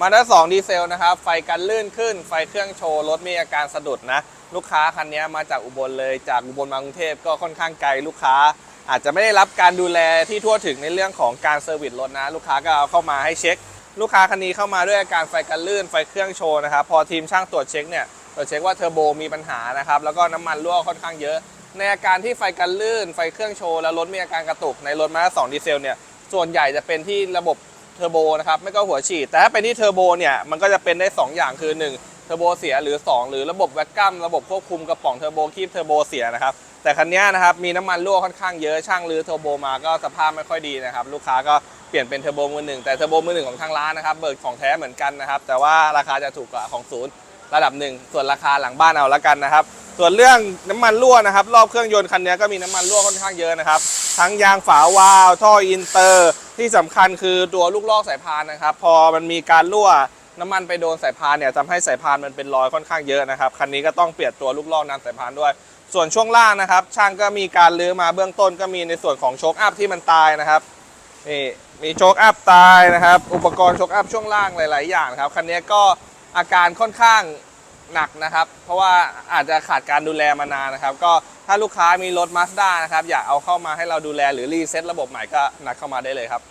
มาด้า2ดีเซลนะครับ ไฟกันลื่นขึ้น ไฟเครื่องโชว์ รถมีอาการสะดุดนะ ลูกค้าคันนี้มาจากอุบลเลย จากอุบลมากรุงเทพก็ค่อนข้างไกลลูกค้า อาจจะไม่ได้รับการดูแลที่ทั่วถึงในเรื่องของการเซอร์วิสรถนะ ลูกค้าก็เอาเข้ามาให้เช็ค ลูกค้าคันนี้เข้ามาด้วยอาการไฟกันลื่น ไฟเครื่องโชว์นะครับ พอทีมช่างตรวจเช็คเนี่ยตรวจเช็คว่าเทอร์โบมีปัญหานะครับ แล้วก็น้ำมันรั่วค่อนข้างเยอะ ในอาการที่ไฟกันลื่น ไฟเครื่องโชว์ แล้วรถมีอาการกระตุก ในรถมาสองดีเซลเนี่ย ส่วนใหญ่จะเป็นที่ระบบ เทอร์โบนะครับไม่ก็หัวฉีด แต่ถ้าเป็นที่เทอร์โบเนี่ยมันก็จะเป็นได้ 2 อย่างคือ 1 เทอร์โบเสียหรือ 2 หรือระบบแวคกัมระบบควบคุมกระป๋องเทอร์โบคีบเทอร์โบเสียนะครับแต่คันนี้นะครับมีน้ำมันรั่วค่อนข้างเยอะช่างรื้อเทอร์โบมาก็สภาพไม่ค่อยดีนะครับลูกค้าก็เปลี่ยนเป็นเทอร์โบมือหนึ่งแต่เทอร์โบมือหนึ่งของทางร้านนะครับเบิกของแท้เหมือนกันนะครับแต่ว่าราคาจะถูกกว่าของศูนย์ระดับหนึ่งส่วนราคาหลังบ้านเอาละกันนะครับส่วนเรื่องน้ำมันรั่วนะครับรอบเครื่องยนต์คันนี้ก็มีน้ำมันรั่วค่อนข้างเยอะนะครับทั้งยางฝาวาล์วท่ออินเตอร์ ที่สำคัญคือตัวลูกลอกสายพานนะครับ พอมันมีการรั่วน้ำมันไปโดนสายพานเนี่ยทำให้สายพานมันเป็นรอยค่อนข้างเยอะนะครับคันนี้ก็ต้องเปลี่ยนตัวลูกลอกน้ำสายพานด้วย ส่วนช่วงล่างนะครับ ช่างก็มีการลื้อมาเบื้องต้นก็มีในส่วนของโชคอัพที่มันตายนะครับนี่มีโชคอัพตายนะครับ อุปกรณ์โชคอัพช่วงล่างหลาย ๆ อย่างครับคันนี้ก็อาการค่อนข้าง หนักนะครับ เพราะว่าอาจจะขาดการดูแลมานานนะครับ ก็ถ้าลูกค้ามีรถ Mazda นะครับ อยากเอาเข้ามาให้เราดูแลหรือรีเซ็ตระบบใหม่ก็นัดเข้ามาได้เลยครับ